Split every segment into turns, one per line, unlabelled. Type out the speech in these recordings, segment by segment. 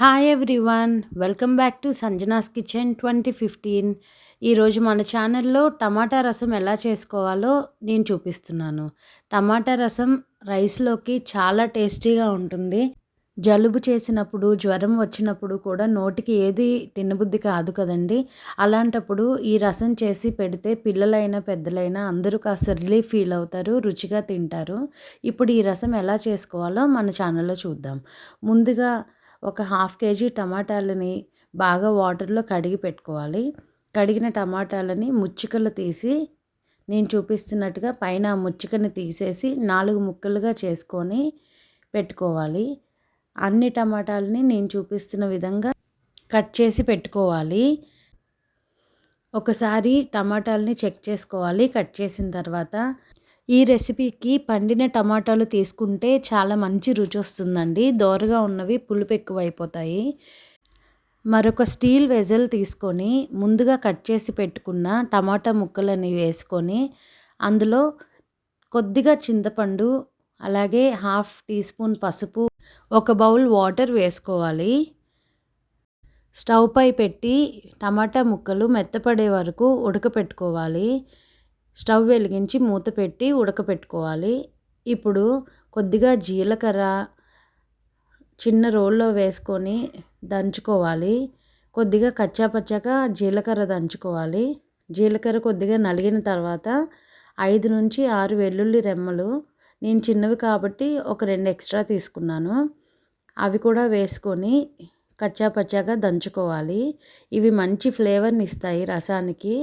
Hi everyone welcome back to Sanjana's kitchen twenty fifteen ఈరోజు మన ఛానల్లో టమాటా రసం ఎలా చేసుకోవాలో నేను చూపిస్తున్నాను. టమాటా రసం రైస్లోకి చాలా టేస్టీగా ఉంటుంది. జలుబు చేసినప్పుడు జ్వరం వచ్చినప్పుడు కూడా నోటికి ఏది తినబుద్ధి కాదు కదండి. అలాంటప్పుడు ఈ రసం చేసి పెడితే పిల్లలైనా పెద్దలైనా అందరూ కాస్త రిలీఫ్ ఫీల్ అవుతారు రుచిగా తింటారు. ఇప్పుడు ఈ రసం ఎలా చేసుకోవాలో మన ఛానల్లో చూద్దాం. ముందుగా ఒక హాఫ్ కేజీ టమాటాలని బాగా వాటర్లో కడిగి పెట్టుకోవాలి. కడిగిన టమాటాలని ముచ్చికలు తీసి నేను చూపిస్తున్నట్టుగా పైన ముచ్చికని తీసేసి నాలుగు ముక్కలుగా చేసుకొని పెట్టుకోవాలి. అన్ని టమాటాలని నేను చూపిస్తున్న విధంగా కట్ చేసి పెట్టుకోవాలి. ఒకసారి టమాటాలని చెక్ చేసుకోవాలి. కట్ చేసిన తర్వాత ఈ రెసిపీకి పండిన టమాటాలు తీసుకుంటే చాలా మంచి రుచి వస్తుందండి దోరగా ఉన్నవి పులుపు ఎక్కువ అయిపోతాయి మరొక స్టీల్ వెజల్ తీసుకొని ముందుగా కట్ చేసి పెట్టుకున్న టమాటా ముక్కలని వేసుకొని అందులో కొద్దిగా చింతపండు అలాగే హాఫ్ టీ స్పూన్ పసుపు ఒక బౌల్ వాటర్ వేసుకోవాలి. స్టవ్ పై పెట్టి టమాటా ముక్కలు మెత్తపడే వరకు ఉడకపెట్టుకోవాలి. స్టవ్ వెలిగించి మూత పెట్టి ఉడకపెట్టుకోవాలి. ఇప్పుడు కొద్దిగా జీలకర్ర చిన్న రోల్లో వేసుకొని దంచుకోవాలి. కొద్దిగా కచ్చాపచ్చాగా జీలకర్ర దంచుకోవాలి. జీలకర్ర కొద్దిగా నలిగిన తర్వాత ఐదు నుంచి ఆరు వెల్లుల్లి రెమ్మలు. నేను చిన్నవి కాబట్టి ఒక రెండు ఎక్స్ట్రా తీసుకున్నాను. అవి కూడా వేసుకొని కచ్చా పచ్చాగా దంచుకోవాలి. ఇవి మంచి ఫ్లేవర్ని ఇస్తాయి రసానికి.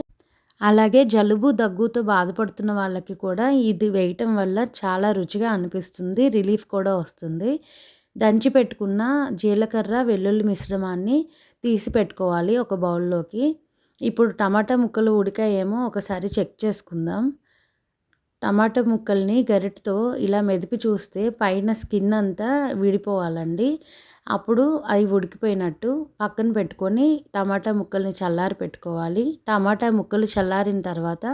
అలాగే జలుబు దగ్గుతో బాధపడుతున్న వాళ్ళకి కూడా ఇది వేయటం వల్ల చాలా రుచిగా అనిపిస్తుంది రిలీఫ్ కూడా వస్తుంది. దంచి పెట్టుకున్న జీలకర్ర వెల్లుల్లి మిశ్రమాన్ని తీసి పెట్టుకోవాలి ఒక బౌల్లోకి. ఇప్పుడు టమాటా ముక్కలు ఉడికాయేమో ఒకసారి చెక్ చేసుకుందాం. టమాటా ముక్కల్ని గరిటతో ఇలా మెదిపి చూస్తే పైన స్కిన్ అంతా విడిపోవాలండి. అప్పుడు అవి ఉడికిపోయినట్టు పక్కన పెట్టుకొని టమాటా ముక్కల్ని చల్లారి పెట్టుకోవాలి. టమాటా ముక్కలు చల్లారిన తర్వాత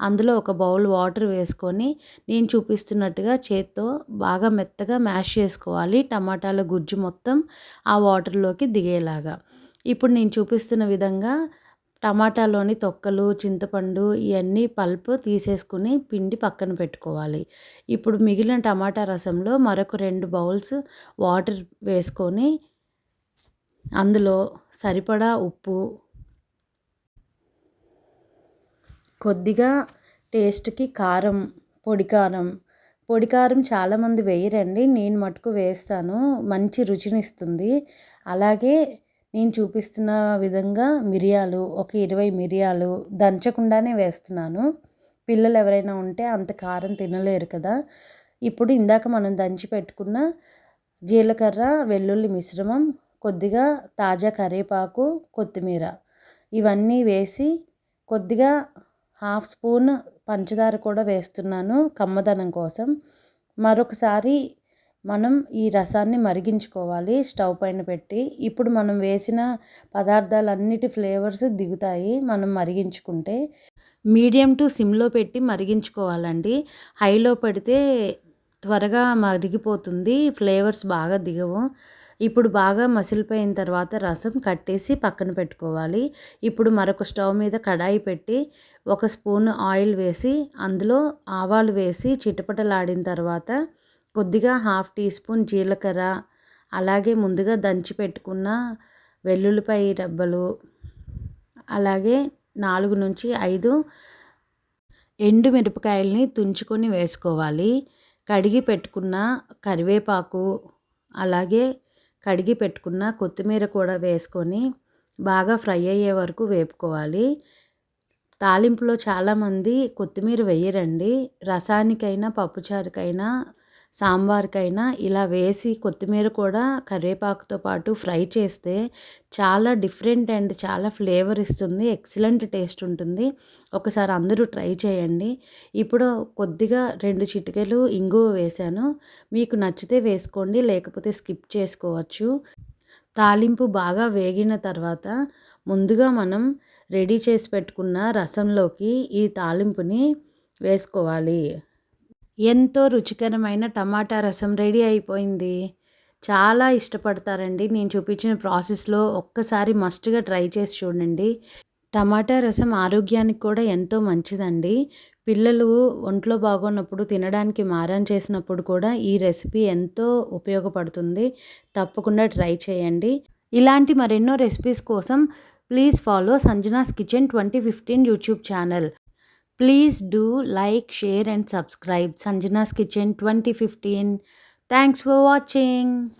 అందులో ఒక బౌల్ వాటర్ వేసుకొని నేను చూపిస్తున్నట్టుగా చేత్తో బాగా మెత్తగా మ్యాష్ చేసుకోవాలి టమాటాల గుజ్జు మొత్తం ఆ వాటర్లోకి దిగేలాగా. ఇప్పుడు నేను చూపిస్తున్న విధంగా టమాటాలోని తొక్కలు చింతపండు ఇవన్నీ పల్ప్ తీసేసుకుని పిండి పక్కన పెట్టుకోవాలి. ఇప్పుడు మిగిలిన టమాటా రసంలో మరొక రెండు బౌల్స్ వాటర్ వేసుకొని అందులో సరిపడా ఉప్పు కొద్దిగా టేస్ట్కి కారం పొడి కారం పొడి కారం చాలామంది వేయరండి. నేను మటుకు వేస్తాను. మంచి రుచినిస్తుంది. అలాగే నేను చూపిస్తున్న విధంగా మిరియాలు ఒక ఇరవై మిరియాలు దంచకుండానే వేస్తున్నాను. పిల్లలు ఎవరైనా ఉంటే అంత కారం తినలేరు కదా. ఇప్పుడు ఇందాక మనం దంచి పెట్టుకున్న జీలకర్ర వెల్లుల్లి మిశ్రమం కొద్దిగా తాజా కరివేపాకు కొత్తిమీర ఇవన్నీ వేసి కొద్దిగా హాఫ్ స్పూన్ పంచదార కూడా వేస్తున్నాను కమ్మదనం కోసం. మరొకసారి మనం ఈ రసాన్ని మరిగించుకోవాలి స్టవ్ పైన పెట్టి. ఇప్పుడు మనం వేసిన పదార్థాలన్నిటి ఫ్లేవర్స్ దిగుతాయి మనం మరిగించుకుంటే. మీడియం టు సిమ్లో పెట్టి మరిగించుకోవాలండి. హైలో పెడితే త్వరగా మరిగిపోతుంది ఫ్లేవర్స్ బాగా దిగవు. ఇప్పుడు బాగా మసిలిపోయిన తర్వాత రసం కట్టేసి పక్కన పెట్టుకోవాలి. ఇప్పుడు మరొక స్టవ్ మీద కడాయి పెట్టి ఒక స్పూన్ ఆయిల్ వేసి అందులో ఆవాలు వేసి చిటపటలాడిన తర్వాత కొద్దిగా హాఫ్ టీ స్పూన్ జీలకర్ర అలాగే ముందుగా దంచి పెట్టుకున్న వెల్లుల్లిపాయ రెబ్బలు అలాగే నాలుగు నుంచి ఐదు ఎండు మిరపకాయలని తుంచుకొని వేసుకోవాలి. కడిగి పెట్టుకున్న కరివేపాకు అలాగే కడిగి పెట్టుకున్న కొత్తిమీర కూడా వేసుకొని బాగా ఫ్రై అయ్యే వరకు వేపుకోవాలి. తాలింపులో చాలామంది కొత్తిమీర వేయరండి. రసానికైనా పప్పుచారుకైనా సాంబార్కైనా ఇలా వేసి కొత్తిమీర కూడా కరివేపాకుతో పాటు ఫ్రై చేస్తే చాలా డిఫరెంట్ అండ్ చాలా ఫ్లేవర్ ఇస్తుంది ఎక్సలెంట్ టేస్ట్ ఉంటుంది. ఒకసారి అందరూ ట్రై చేయండి. ఇప్పుడు కొద్దిగా రెండు చిటికెలు ఇంగువ వేశాను. మీకు నచ్చితే వేసుకోండి లేకపోతే స్కిప్ చేసుకోవచ్చు. తాలింపు బాగా వేగిన తర్వాత ముందుగా మనం రెడీ చేసి పెట్టుకున్న రసంలోకి ఈ తాలింపుని వేసుకోవాలి. ఎంతో రుచికరమైన టమాటా రసం రెడీ అయిపోయింది. చాలా ఇష్టపడతారండి. నేను చూపించిన ప్రాసెస్లో ఒక్కసారి మస్ట్గా ట్రై చేసి చూడండి. టమాటా రసం ఆరోగ్యానికి కూడా ఎంతో మంచిదండి. పిల్లలు ఒంట్లో బాగున్నప్పుడు తినడానికి మారం చేసినప్పుడు కూడా ఈ రెసిపీ ఎంతో ఉపయోగపడుతుంది. తప్పకుండా ట్రై చేయండి. ఇలాంటి మరెన్నో రెసిపీస్ కోసం please follow Sanjana's kitchen twenty fifteen YouTube channel. Please do like, share, and subscribe Sanjana's Kitchen 2015. Thanks for watching.